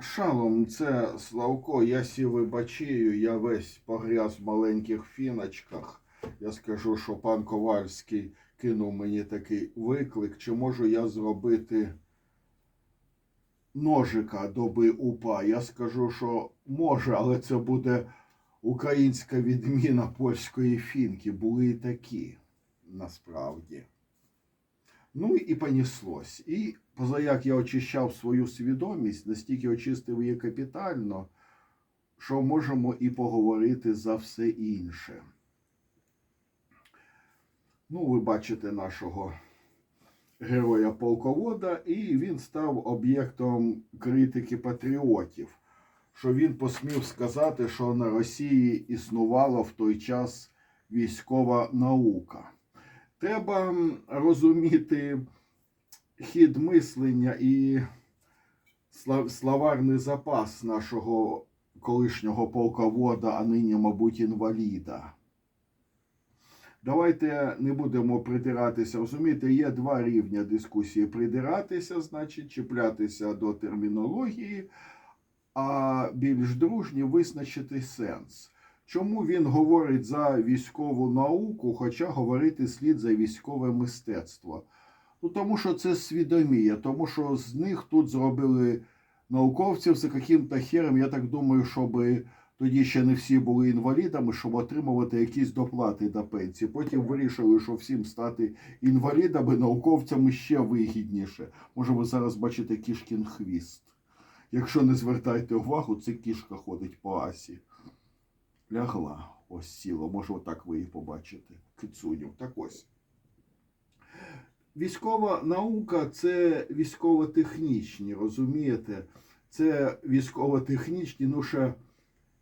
Шалом, це Славко, я сі вибачаю, я весь погряз в маленьких фіночках. Я скажу, що пан Ковальський кинув мені такий виклик, чи можу я зробити ножика доби упа. Я скажу, що може, але це буде українська відміна польської фінки. Були і такі, насправді. Ну і поніслось. І позаяк я очищав свою свідомість, настільки очистив її капітально, що можемо і поговорити за все інше. Ну, ви бачите нашого героя полковода, і він став об'єктом критики патріотів, що він посмів сказати, що на Росії існувала в той час військова наука. Треба розуміти хід мислення і словарний запас нашого колишнього полковода, а нині, мабуть, інваліда. Давайте не будемо придиратися. Розумієте, є два рівня дискусії: придиратися, значить, чіплятися до термінології, а більш дружні визначити сенс. Чому він говорить за військову науку, хоча говорити слід за військове мистецтво? Ну, тому що це свідоміє, тому що з них тут зробили науковців за яким-то хером. Я так думаю, щоб тоді ще не всі були інвалідами, щоб отримувати якісь доплати до пенсії. Потім вирішили, що всім стати інвалідами, науковцями ще вигідніше. Може, ви зараз бачите кішкін хвіст. Якщо не звертайте увагу, це кішка ходить по асі. Лягла, ось сіла. Може, отак ви її побачите. Кицуню. Так ось. Військова наука це військово-технічні, розумієте? Це військово-технічні, ну ще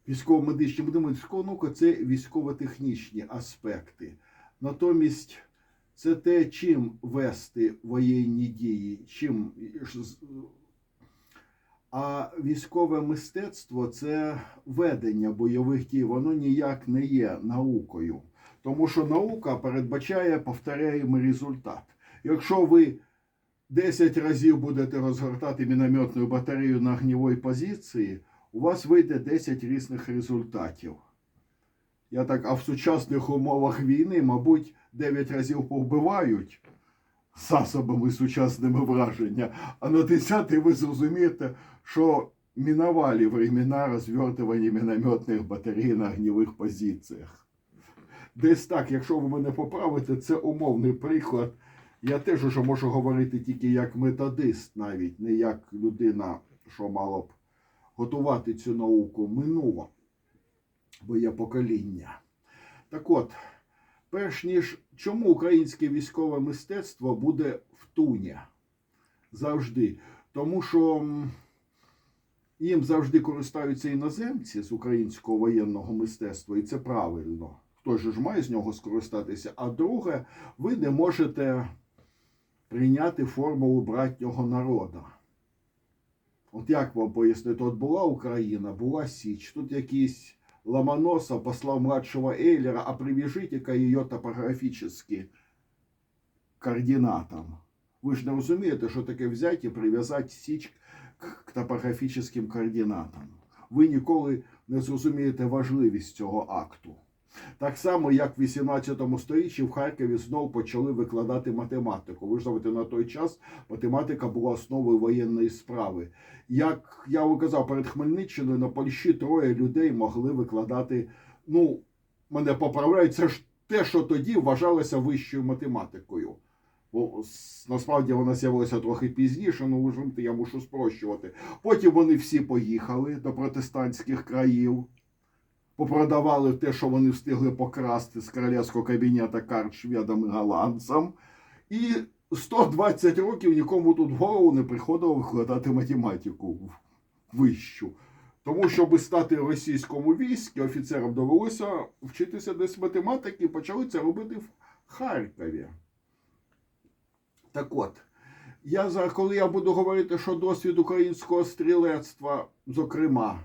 військово-медичні, будемо військова наука це військово-технічні аспекти. Натомість це те, чим вести воєнні дії, чим. А військове мистецтво це ведення бойових дій, воно ніяк не є наукою. Тому що наука передбачає повторяємий результат. Якщо ви 10 разів будете розгортати мінометну батарею на огнівій позиції, у вас вийде 10 різних результатів. Я так, а в сучасних умовах війни, мабуть, 9 разів повбивають засобами сучасними враження, а на 10-й ви зрозумієте, що мінували времена розвертування мінометних батарей на огнівих позиціях. Десь так, якщо ви мене поправите, це умовний приклад. Я теж уже можу говорити тільки як методист, навіть не як людина, що мало б готувати цю науку минуло, бо є покоління. Так от, перш ніж чому українське військове мистецтво буде в туні завжди? Тому що їм завжди користаються іноземці з українського воєнного мистецтва, і це правильно. Же ж має з нього скористатися. А друге, ви не можете прийняти формулу братнього народу. От як вам пояснити, от була Україна, була Січ, тут якийсь Ломоносов послав младшего Ейлера, а привяжите-ка ее топографически координатам. Ви ж не розумієте, що таке взяти і прив'язати Січ к к топографічним координатам. Ви ніколи не зрозумієте важливість цього акту. Так само, як в 18 сторіччі в Харкові знов почали викладати математику. Ви ж знаєте, на той час математика була основою воєнної справи. Як я вам казав, перед Хмельниччиною на Польщі троє людей могли викладати. Ну, мене поправляють, це ж те, що тоді вважалося вищою математикою. Бо насправді вона з'явилася трохи пізніше, ну я мушу спрощувати. Потім вони всі поїхали до протестантських країв попродавали те, що вони встигли покрасти з королівського кабінета карт шведам і голландцям. І 120 років нікому тут в голову не приходило викладати математику вищу. Тому, щоб стати в російському війську, офіцерам довелося вчитися десь математики, і почали це робити в Харкові. Так от, я коли я буду говорити, що досвід українського стрілецтва, зокрема,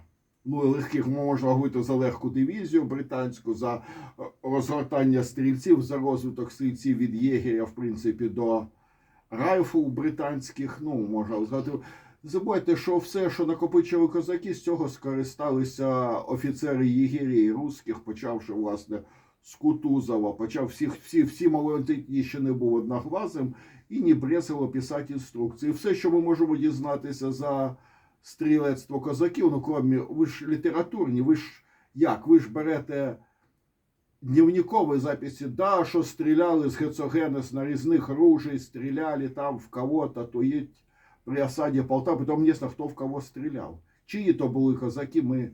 легких можна говорити за легку дивізію британську, за е, розгортання стрільців, за розвиток стрільців від єгеря, в принципі, до райфл британських, ну, можна Не Забувайте, що все, що накопичили козаки, з цього скористалися офіцери єгерії русських, почавши власне з Кутузова, почав всіх, всі, всі малолітні ще не був одноглазим, і не брезило писати інструкції. Все, що ми можемо дізнатися за стрілецтво козаків, ну крім, ви ж літературні, ви ж як? Ви ж берете дневникові записи, да, що стріляли з герцогена з нарізних ружей, стріляли там в кого-то, то є при осаді Полтави, потім неясно, хто в кого стріляв. Чиї то були козаки, ми,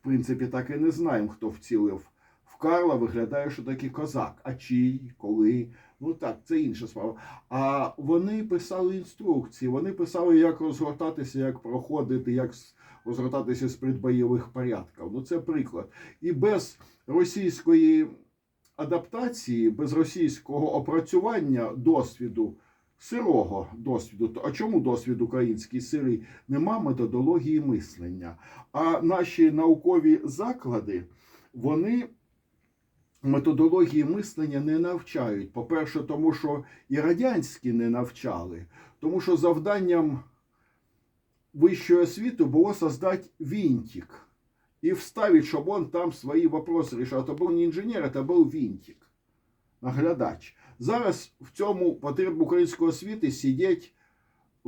в принципі, так і не знаємо, хто вцілив. Карла виглядає, що такий козак. А чий, коли? Ну так, це інша справа. А вони писали інструкції, вони писали, як розгортатися, як проходити, як розгортатися з предбойових порядків. Ну це приклад. І без російської адаптації, без російського опрацювання досвіду, сирого досвіду, а чому досвід український сирий? Нема методології мислення. А наші наукові заклади, вони методології мислення не навчають. По-перше, тому що і радянські не навчали, тому що завданням вищої освіти було создати винтик и вставить, чтобы он там свои вопросы решал. Это був не інженер, это був винтик, наглядач. Зараз в цьому потрібно української освіти сидіти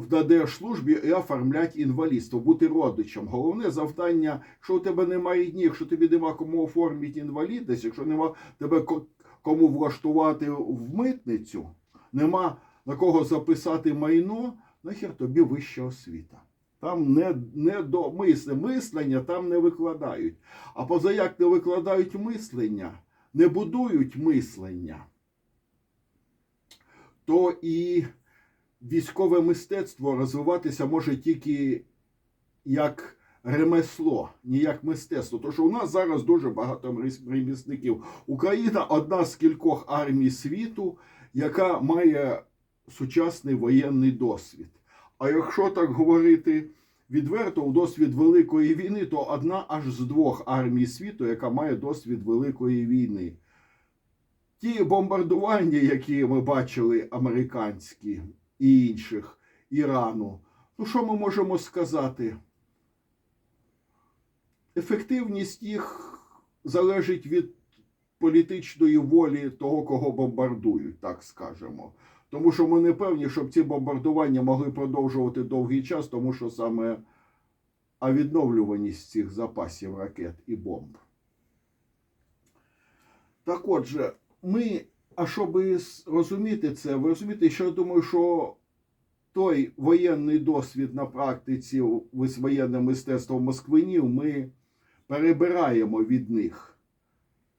в ДДР-службі і оформляти інвалідство, бути родичем. Головне завдання, якщо у тебе немає дні, якщо тобі нема кому оформити інвалідність, якщо нема тебе кому влаштувати в митницю, нема на кого записати майно, нахер тобі вища освіта. Там не, не до мисли, мислення там не викладають. А позаяк не викладають мислення, не будують мислення, то і військове мистецтво розвиватися може тільки як ремесло, не як мистецтво. Тому що у нас зараз дуже багато ремісників. Україна одна з кількох армій світу, яка має сучасний воєнний досвід. А якщо так говорити відверто, у досвід Великої війни, то одна аж з двох армій світу, яка має досвід Великої війни. Ті бомбардування, які ми бачили, американські і інших Ірану, ну що ми можемо сказати? Ефективність їх залежить від політичної волі того, кого бомбардують, так скажемо. Тому що ми не певні, щоб ці бомбардування могли продовжувати довгий час, тому що саме а відновлюваність цих запасів ракет і бомб. Так отже, ми, а щоб розуміти це, ви розумієте, що я думаю, що той воєнний досвід на практиці з воєнним мистецтвом Москвинів ми перебираємо від них.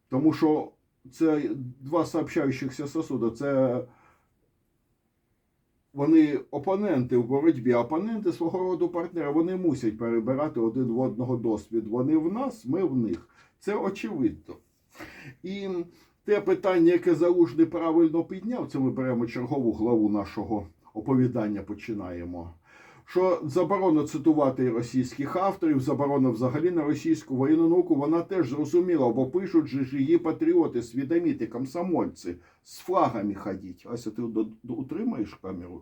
Тому що це два сообщаючихся сосуда. Це вони опоненти в боротьбі, опоненти свого роду партнери, вони мусять перебирати один в одного досвід. Вони в нас, ми в них. Це очевидно. І те питання, яке Залужний правильно підняв, це ми беремо чергову главу нашого оповідання, починаємо. Що заборона цитувати російських авторів, заборона взагалі на російську воєнну науку, вона теж зрозуміла, бо пишуть же ж її патріоти, свідоміти, комсомольці, з флагами ходіть. Ася, ти утримаєш камеру?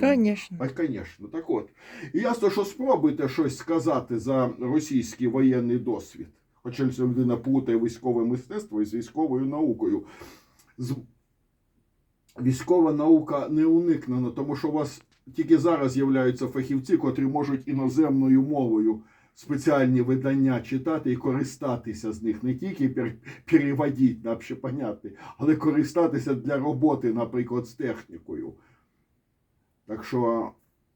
Конечно. А, звісно, так от. І ясно, що спробуйте щось сказати за російський воєнний досвід. Хоча ця людина плутає військове мистецтво із військовою наукою. З... Військова наука не уникнена, тому що у вас тільки зараз з'являються фахівці, котрі можуть іноземною мовою спеціальні видання читати і користатися з них, не тільки пер... переводити на общепонятний, але користатися для роботи, наприклад, з технікою. Так що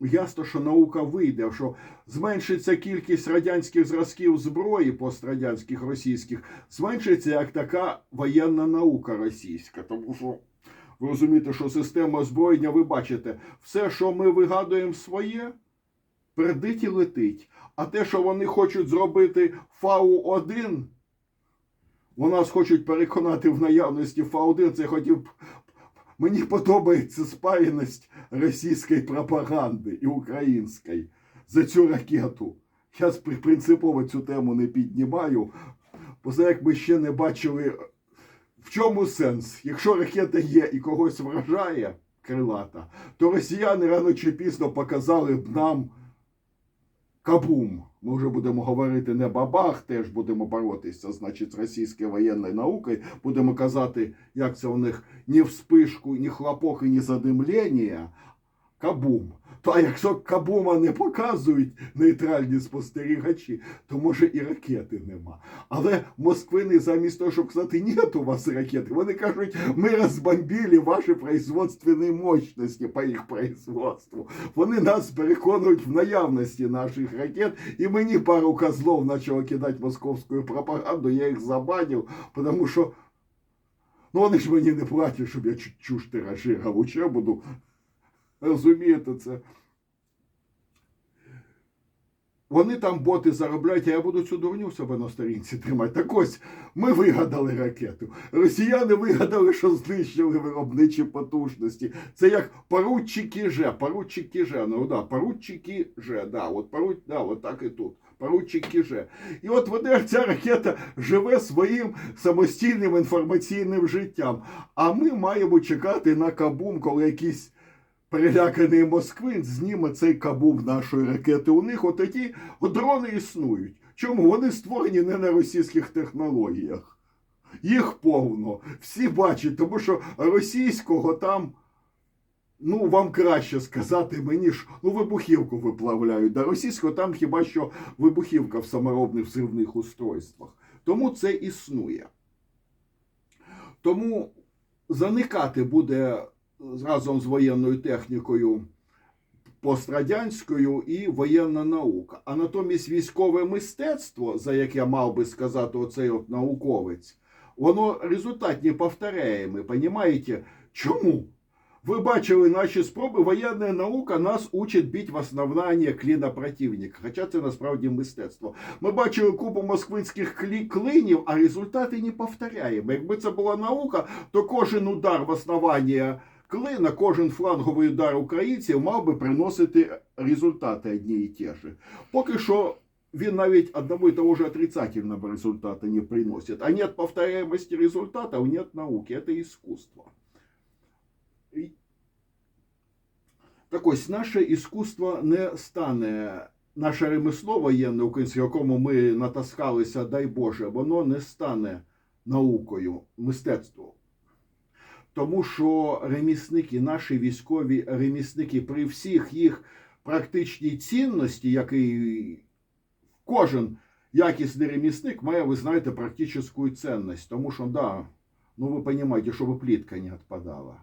ясно, що наука вийде, що зменшиться кількість радянських зразків зброї пострадянських російських, зменшиться як така воєнна наука російська. Тому що ви розумієте, що система озброєння, ви бачите, все, що ми вигадуємо своє, пердить і летить. А те, що вони хочуть зробити Фау-1, у нас хочуть переконати в наявності Фау-1, це хотів Мені подобається спаяність російської пропаганди і української за цю ракету. Я принципово цю тему не піднімаю, бо це як ми ще не бачили, в чому сенс. Якщо ракета є і когось вражає крилата, то росіяни рано чи пізно показали б нам Кабум. Ми вже будемо говорити не бабах, теж будемо боротися, значить, з російською воєнною наукою. Будемо казати, як це у них ні вспишку, ні хлопок і ні задимлення. Кабум. То а якщо кабума не показують нейтральні спостерігачі, то може і ракети нема. Але москвини замість того, щоб сказати, ні, у вас ракети, вони кажуть, ми розбомбили ваші производственні мощності по їх производству. Вони нас переконують в наявності наших ракет, і мені пару козлов почало кидати московську пропаганду, я їх забанив, тому що ну вони ж мені не платять, щоб я чу- чуш тиражирував. Що я буду Розумієте це? Вони там боти заробляють, а я буду цю дурню в себе на сторінці тримати. Так ось ми вигадали ракету. Росіяни вигадали, що знищили виробничі потужності. Це як поручики Ж, поручики Ж. Ну да, поручики Ж, да, от поруч, да, от так і тут. Поручики Ж. І от вони, ця ракета живе своїм самостійним інформаційним життям. А ми маємо чекати на кабум, коли якісь переляканий москвин зніме цей кабум нашої ракети. У них отакі дрони існують. Чому? Вони створені не на російських технологіях. Їх повно. Всі бачать, тому що російського там. Ну, вам краще сказати мені ж, ну, вибухівку виплавляють. Да російського там хіба що вибухівка в саморобних взривних устройствах. Тому це існує. Тому заникати буде разом з воєнною технікою пострадянською і воєнна наука. А натомість військове мистецтво, за яке мав би сказати оцей от науковець, воно результат не повторяємо. Понимаете? Чому? Ви бачили наші спроби, воєнна наука нас учить бить в основнання кліна противника. Хоча це насправді мистецтво. Ми бачили купу москвинських клинів, а результати не повторяємо. Якби це була наука, то кожен удар в основання клина, кожен фланговий удар українців мав би приносити результати одні і ті ж. Поки що він навіть одного і того же отрицательного результата не приносит. А нет повторяемости результатов, нет науки. Это искусство. Так ось, наше іскусство не стане, наше ремесло воєнне українське, якому ми натаскалися, дай Боже, воно не стане наукою, мистецтвом. Тому що ремісники, наші військові ремісники, при всіх їх практичній цінності, який кожен якісний ремісник має, ви знаєте, практичну цінність. Тому що, да, ну ви розумієте, щоб плітка не відпадала,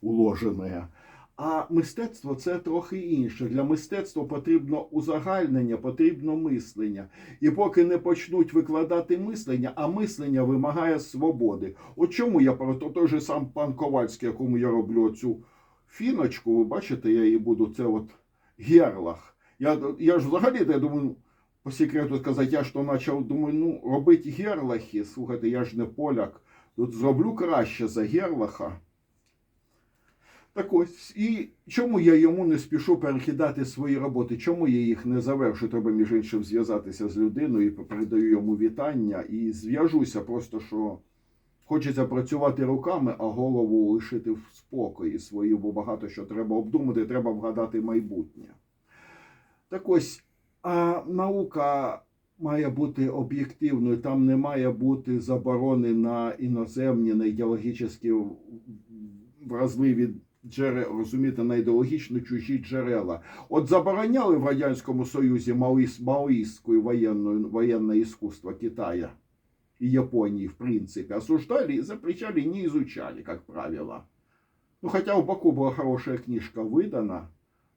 уложена. А мистецтво це трохи інше. Для мистецтва потрібно узагальнення, потрібно мислення. І поки не почнуть викладати мислення, а мислення вимагає свободи. От чому я про то той же сам пан Ковальський, якому я роблю цю фіночку, ви бачите, я її буду, це от герлах. Я, я ж взагалі я думаю, по секрету сказати, я ж то почав думаю, ну, робити герлахи. Слухайте, я ж не поляк. Тут зроблю краще за герлаха. Так ось, і чому я йому не спішу перекидати свої роботи? Чому я їх не завершу? Треба, між іншим, зв'язатися з людиною, і передаю йому вітання і зв'яжуся, просто що хочеться працювати руками, а голову лишити в спокої свою, бо багато що треба обдумати, треба вгадати майбутнє. Так ось, а наука має бути об'єктивною, там не має бути заборони на іноземні, на ідеологічні вразливі джерела, розумієте, на ідеологічно чужі джерела. От забороняли в Радянському Союзі маоїс, маоїстське воєнне, воєнне іскусство Китая и Японии, в принципе. Осуждали и запрещали, не изучали, как правило. Ну, хотя у Баку была хорошая книжка выдана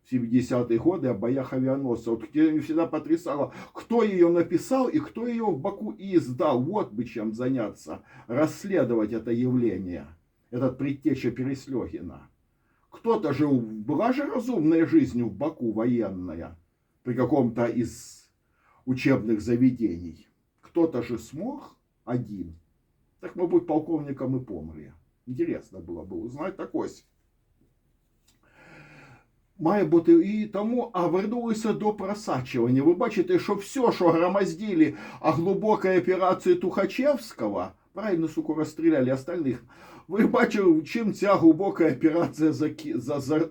в 70-е годы о боях авианосцев. Вот где меня всегда потрясало, кто ее написал и кто ее в Баку и издал. Вот бы чем заняться, расследовать это явление, этот предтеча Переслегина. Кто-то же, была же разумная жизнь в Баку военная при каком-то из учебных заведений. Кто-то же смог один. Так, мабуть, полковником и помер. Интересно было бы узнать. Так ось. Має бути і тому, а вернулися до просачування. Ви бачите, що все, що громоздили о глибокій операції Тухачевського, Правильно, сука, розстріляли остальних. Ви бачили, чим ця глибока операція заки... за... За...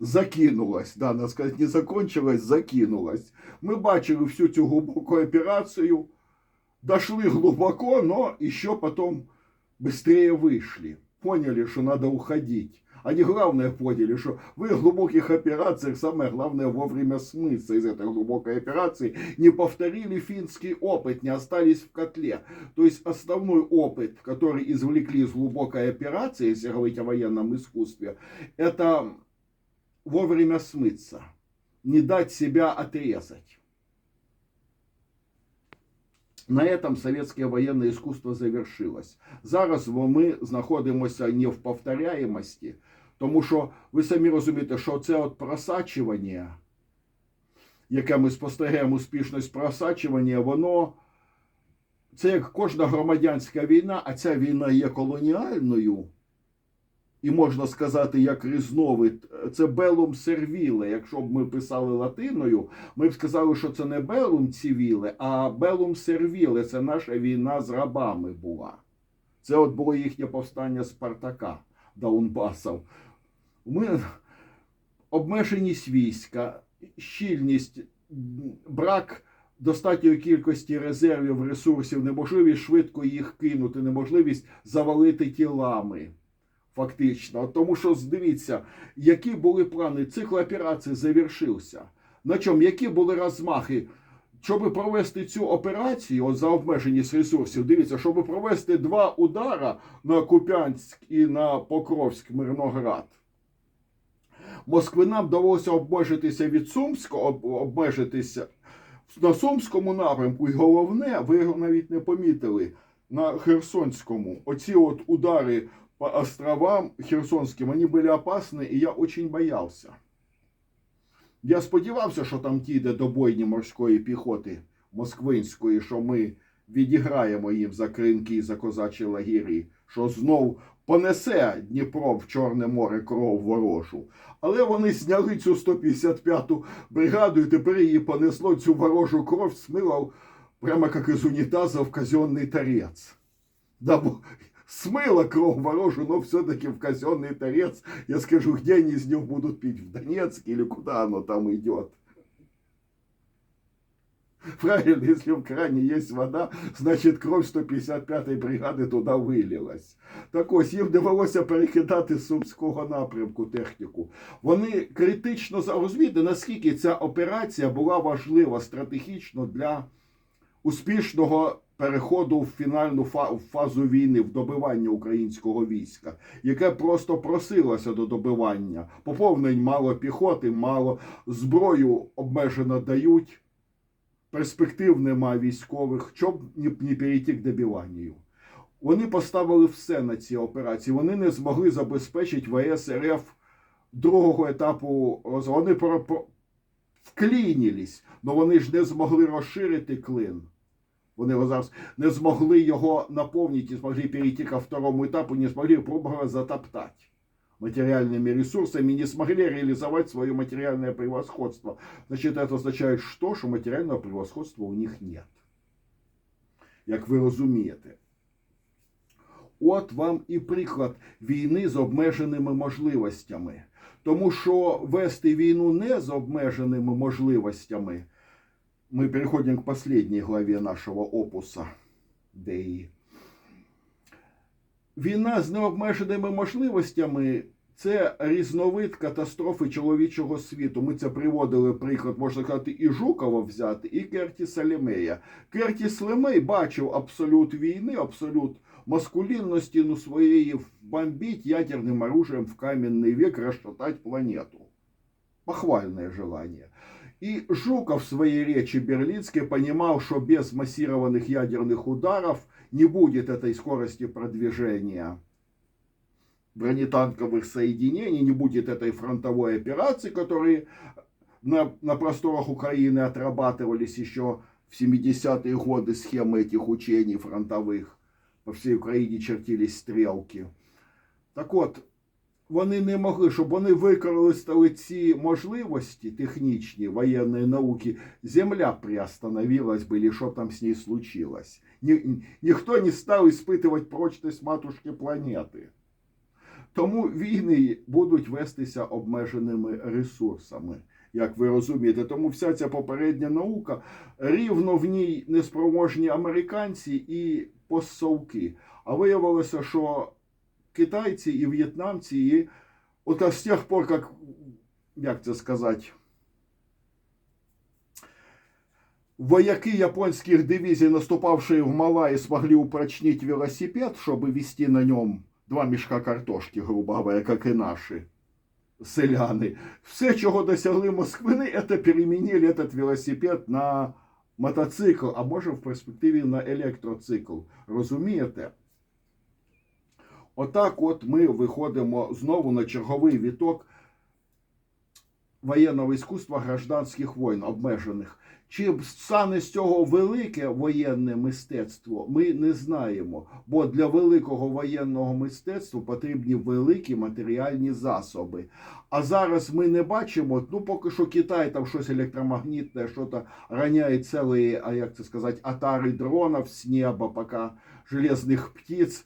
закинулась. Да, надо сказать, не закончилась, закинулась. Ми бачили всю цю глибоку операцію, дошли глубоко, но еще потом быстрее вышли. Поняли, что надо уходить. Они главное поняли, что в их глубоких операциях самое главное вовремя смыться из этой глубокой операции, не повторили финский опыт, не остались в котле. То есть основной опыт, который извлекли из глубокой операции, если говорить о военном искусстве, это вовремя смыться, не дать себя отрезать. На этом советське воєнне іскусство завершилось. Зараз ми знаходимося не в повторяємості, тому що ви самі розумієте, що це от просачування, яке ми спостерігаємо успішність просачування, воно це як кожна громадянська війна, а ця війна є колоніальною. І можна сказати, як різновид, це белум сервіле. Якщо б ми писали латиною, ми б сказали, що це не белум цивіле, а белум сервіле. Це наша війна з рабами була. Це от було їхнє повстання Спартака Даунбасов. Ми обмеженість війська, щільність, брак достатньої кількості резервів, ресурсів, неможливість швидко їх кинути, неможливість завалити тілами. Фактично, тому що дивіться, які були плани, цикл операції завершився. На чому, які були розмахи? Щоб провести цю операцію от за обмеженість ресурсів, дивіться, щоб провести два удара на Куп'янськ і на Покровськ Мирноград. Москвинам довелося обмежитися від Сумського, об- обмежитися на Сумському напрямку, і головне, ви його навіть не помітили, на Херсонському. Оці от удари по островам Херсонским, они были опасны, и я очень боялся. Я сподівався, що там дійде до бойні морської піхоти москвинської, що ми відіграємо їм за кринки і за козачі лагері, що знов понесе Дніпро в Чорне море кров ворожу. Але вони зняли цю 155-ту бригаду, і тепер її понесло цю ворожу кров, смило прямо як із унітаза в казенний торець. Да, бо смыло кровь ворожу, но все-таки в казенный торец. Я скажу, где они из него будут пить? В Донецке или куда оно там идет? Правильно, если в кране есть вода, значить кров 155-ї бригади туди вилилась. Так ось їм довелося перекидати з Сумського напрямку техніку. Вони критично розумієте, наскільки ця операція була важлива стратегічно для успішного переходу в фінальну фазу війни, в добивання українського війська, яке просто просилося до добивання. Поповнень мало піхоти, мало зброю обмежено дають. Перспектив нема військових, щоб не, перейти к добиванню. Вони поставили все на ці операції. Вони не змогли забезпечити ВС РФ другого етапу. Вони вклінились, але вони ж не змогли розширити клин. Вони зараз не змогли його наповнити, не змогли перейти ко второму етапу, не змогли, грубо говоря, затоптать материальными ресурсами, не смогли реализовать свое материальное превосходство. Значит, это означает что? Що матеріального превосходства у них нет. Як ви розумієте. От вам і приклад війни з обмеженими можливостями. Тому що вести війну не з обмеженими можливостями. Мы переходим к последней главе нашего опуса ДІ. Війна з необмеженими можливостями це різновид катастрофи чоловічого світу. Ми це приводили приклад, можна сказати, і Жукова взяти, і Кертіса Лемея. Кертіс Лемей бачив абсолют війни, абсолют маскулінності ну, своєї бомбить ядерним оружием в каменный век, расшатать планету. Похвальное желание. И Жуков в своей речи берлинской понимал, что без массированных ядерных ударов не будет этой скорости продвижения бронетанковых соединений, не будет этой фронтовой операции, которые на, на просторах Украины отрабатывались еще в 70-е годы схемы этих учений фронтовых. По всей Украине чертились стрелки. Так вот, вони не могли, щоб вони використали ці можливості технічні воєнної науки, земля приостановилась бы, или что там с ней случилось. Ни, никто не став испытывать прочність матушки планети. Тому війни будуть вестися обмеженими ресурсами, як ви розумієте. Тому вся ця попередня наука рівно в ній неспроможні американці і постсовки. А виявилося, що китайці і в'єтнамці, і от з тих пор, як, як це сказати, вояки японских дивизий, наступавшие в Малайи, смогли упрочнить велосипед, чтобы вести на нем два мішка картошки, грубо говоря, як і наші селяни. Все, чого досягли москвини, це перемінили этот велосипед на мотоцикл, а може в перспективі на електроцикл. Розумієте? Отак от ми виходимо знову на черговий віток воєнного іскусства гражданських воїн обмежених. Чи стане з цього велике воєнне мистецтво, ми не знаємо. Бо для великого воєнного мистецтва потрібні великі матеріальні засоби. А зараз ми не бачимо, ну поки що Китай там щось електромагнітне, що то роняє цілі, а як це сказати, атари дронів з неба, поки железних птиць.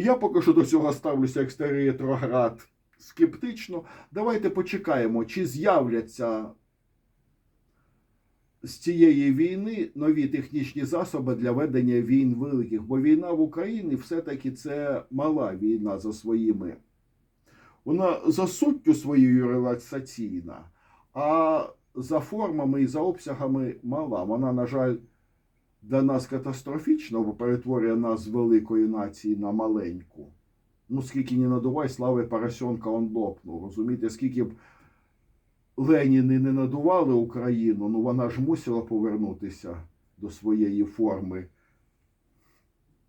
Я поки що до цього ставлюся як старий ретроград скептично. Давайте почекаємо, чи з'являться з цієї війни нові технічні засоби для ведення війн великих. Бо війна в Україні все-таки це мала війна за своїми. Вона за суттю своєю релаксаційна, а за формами і за обсягами мала. Вона, на жаль, для нас катастрофічно, бо перетворює нас з великої нації на маленьку. Ну, скільки не надувай, слави Поросенка он лопнув. Розумієте, скільки б Леніни не надували Україну, ну вона ж мусила повернутися до своєї форми.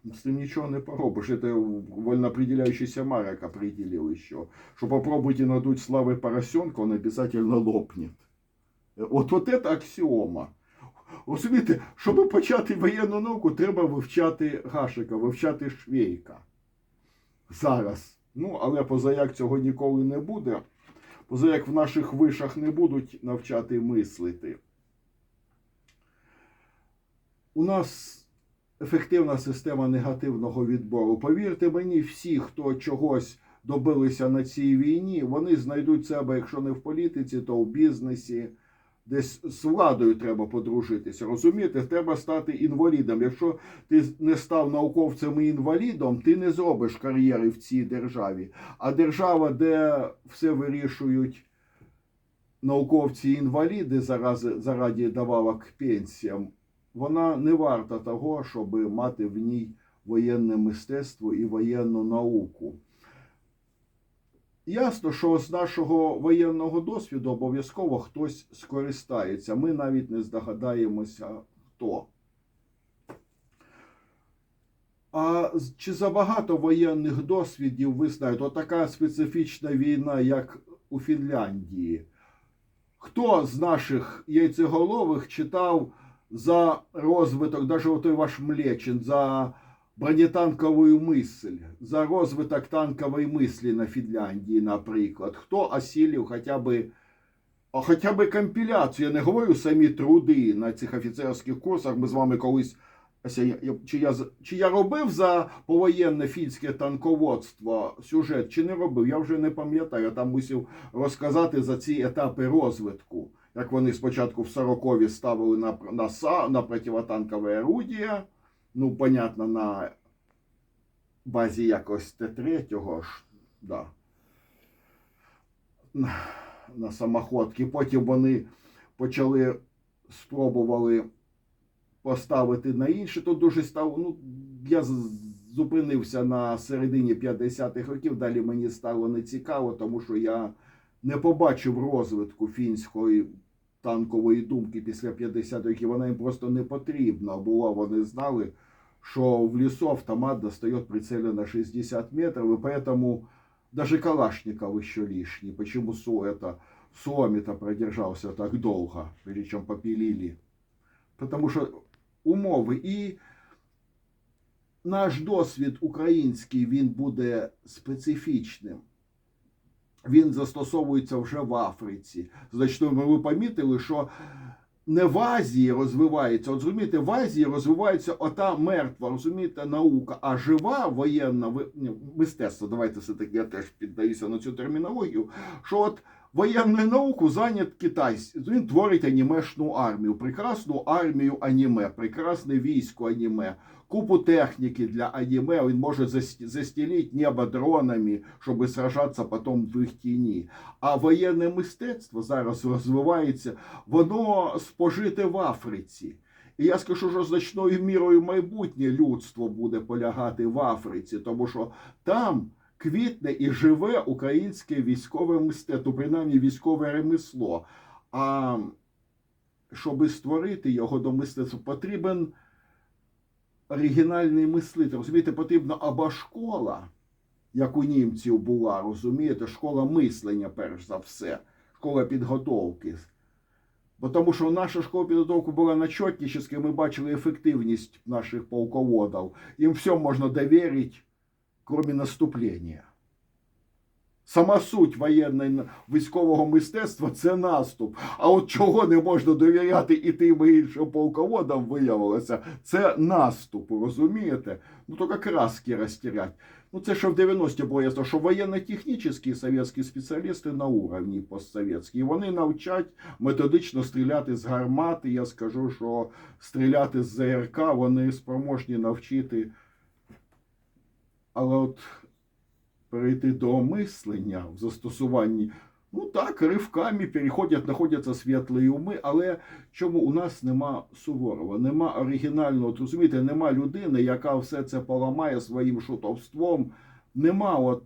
З тим нічого не поробиш. Це вольноопределяющийся Марок определил еще. Что попробуйте надуть славы поросенка, он обязательно лопнет. От, от це аксіома. Розумієте, щоб почати воєнну науку, треба вивчати Гашика, вивчати Швейка. Зараз. Ну, але позаяк цього ніколи не буде. Позаяк в наших вишах не будуть навчати мислити. У нас ефективна система негативного відбору. Повірте мені, всі, хто чогось добилися на цій війні, вони знайдуть себе, якщо не в політиці, то в бізнесі. Десь з владою треба подружитися. Розумієте, треба стати інвалідом. Якщо ти не став науковцем і інвалідом, ти не зробиш кар'єри в цій державі. А держава, де все вирішують науковці і інваліди, заради давалок пенсіям, вона не варта того, щоб мати в ній воєнне мистецтво і воєнну науку. Ясно, що з нашого воєнного досвіду обов'язково хтось скористається. Ми навіть не здогадаємося, хто. А чи забагато воєнних досвідів ви знаєте? Отака специфічна війна, як у Фінляндії. Хто з наших яйцеголових читав за розвиток, навіть той ваш Млечин, за бронетанковую мисль, за розвиток танкової мислі на Фінляндії, наприклад. Хто осілів хоча б, а хоча б компіляцію, я не говорю самі труди на цих офіцерських курсах. Ми з вами колись. Чи я чи я робив за повоєнне фінське танководство сюжет, чи не робив, я вже не пам'ятаю. Я там мусив розказати за ці етапи розвитку. Як вони спочатку в 40-ві ставили на на, на противотанкове орудія, ну, понятно, на базі якось Т3, ж, да, на, самоходки. Потім вони почали спробували поставити на інше. Тут дуже став. Ну, я зупинився на середині 50-х років. Далі мені стало нецікаво, тому що я не побачив розвитку фінської танкової думки після 50 років. Вона їм просто не потрібна була. Вони знали, що в лісу автомат достає прицеля на 60 метрів, і поэтому даже Калашников еще лишний. Почему Су это Суоми-то продержался так долго, прежде чем попилили? Потому что умови і наш досвід український він буде специфічним. Він застосовується вже в Африці. Значить, ну, ви помітили, що не в Азії розвивається, от розумієте, в Азії розвивається ота мертва, розумієте, наука, а жива воєнна мистецтво. Давайте все таки я теж піддаюся на цю термінологію. Що от воєнною науку зайнят китайсь. Він творить анімешну армію, прекрасну армію аніме, прекрасне військо аніме, купу техніки для аніме. Він може зас- застілити небо дронами, щоб сражатися потім в їх тіні. А воєнне мистецтво зараз розвивається, воно спожите в Африці. І я скажу, що значною мірою майбутнє людство буде полягати в Африці, тому що там квітне і живе українське військове мистецтво, принаймні військове ремесло. А щоб створити його до мистецтва, потрібен оригінальний мислитель. Розумієте, потрібна або школа, як у німців була, розумієте, школа мислення, перш за все, школа підготовки. Бо тому що наша школа підготовки була начетническа, ми бачили ефективність наших полководів. Їм все можна довірити, крім наступлення. Сама суть воєнної військового мистецтва це наступ. А от чого не можна довіряти і тим і іншим полководам виявилося, це наступ, розумієте? Ну тільки краски розтирять. Ну це ще в 90-ті було ясно, що воєнно-технічні совєтські спеціалісти на уровні постсовєтські. Вони навчать методично стріляти з гармати. Я скажу, що стріляти з ЗРК вони спроможні навчити. Але от перейти до мислення в застосуванні. Ну так, ривками переходять, знаходяться світлі уми, але чому у нас нема Суворова, нема оригінального, розумієте, нема людини, яка все це поламає своїм шутовством. Нема от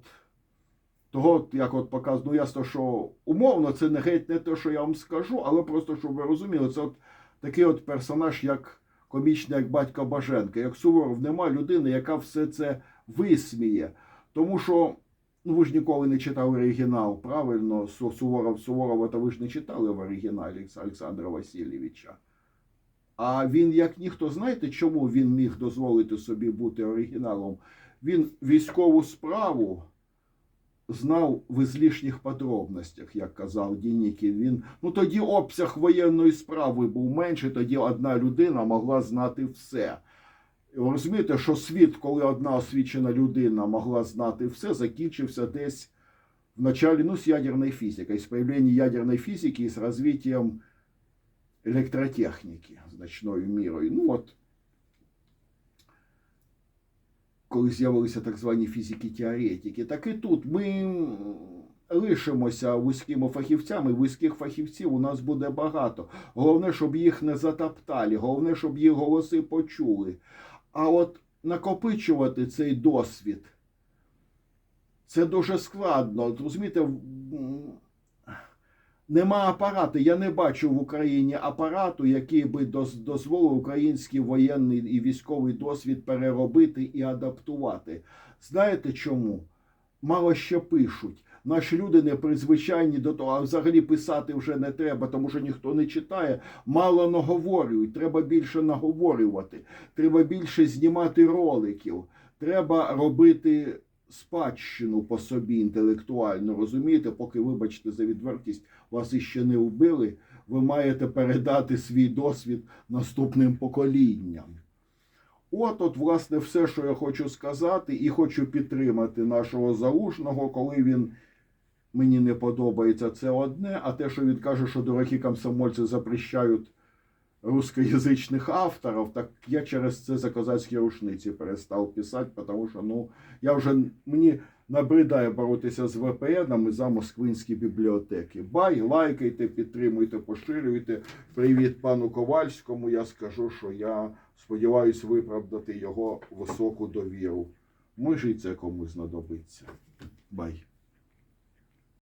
того, як от показано, ну ясно, що умовно це не геть не те, що я вам скажу, але просто щоб ви розуміли, це от такий от персонаж, як комічний, як батько Баженка, як Суворов, нема людини, яка все це висміє. Тому що ну ви ж ніколи не читали оригінал, правильно? Суворов Суворова, то ви ж не читали в оригіналі Олександра Васильовича. А він, як ніхто, знаєте, чому він міг дозволити собі бути оригіналом? Він військову справу знав в ізлишніх подробностях, як казав Дінікін. Він ну тоді обсяг воєнної справи був менший, тоді одна людина могла знати все. Розумієте, що світ, коли одна освічена людина могла знати все, закінчився десь в началі, ну, з ядерної фізики, з появлення ядерної фізики і з розвиттям електротехніки значною мірою. Ну от, коли з'явилися так звані фізики-теоретики, так і тут ми лишимося вузькими фахівцями. Вузьких фахівців у нас буде багато. Головне, щоб їх не затоптали, головне, щоб їх голоси почули. А от накопичувати цей досвід це дуже складно. От Розумієте, нема апарату. Я не бачу в Україні апарату, який би дозволив український воєнний і військовий досвід переробити і адаптувати. Знаєте чому? Мало що пишуть. Наші люди не призвичайні до того, а взагалі писати вже не треба, тому що ніхто не читає. Мало наговорюють. Треба більше наговорювати. Треба більше знімати роликів. Треба робити спадщину по собі інтелектуально. Розумієте, поки, вибачте за відвертість, вас іще не вбили. Ви маєте передати свій досвід наступним поколінням. От, от, власне, все, що я хочу сказати, і хочу підтримати нашого залужного, коли він мені не подобається, це одне, а те, що він каже, що дорогі комсомольці запрещають русскоязичних авторів, так я через це за козацькі рушниці перестав писати, тому що ну, я вже мені набридає боротися з VPN за москвинські бібліотеки. Бай, лайкайте, підтримуйте, поширюйте. Привіт пану Ковальському. Я скажу, що я сподіваюся виправдати його високу довіру. Може, і це комусь знадобиться. Бай.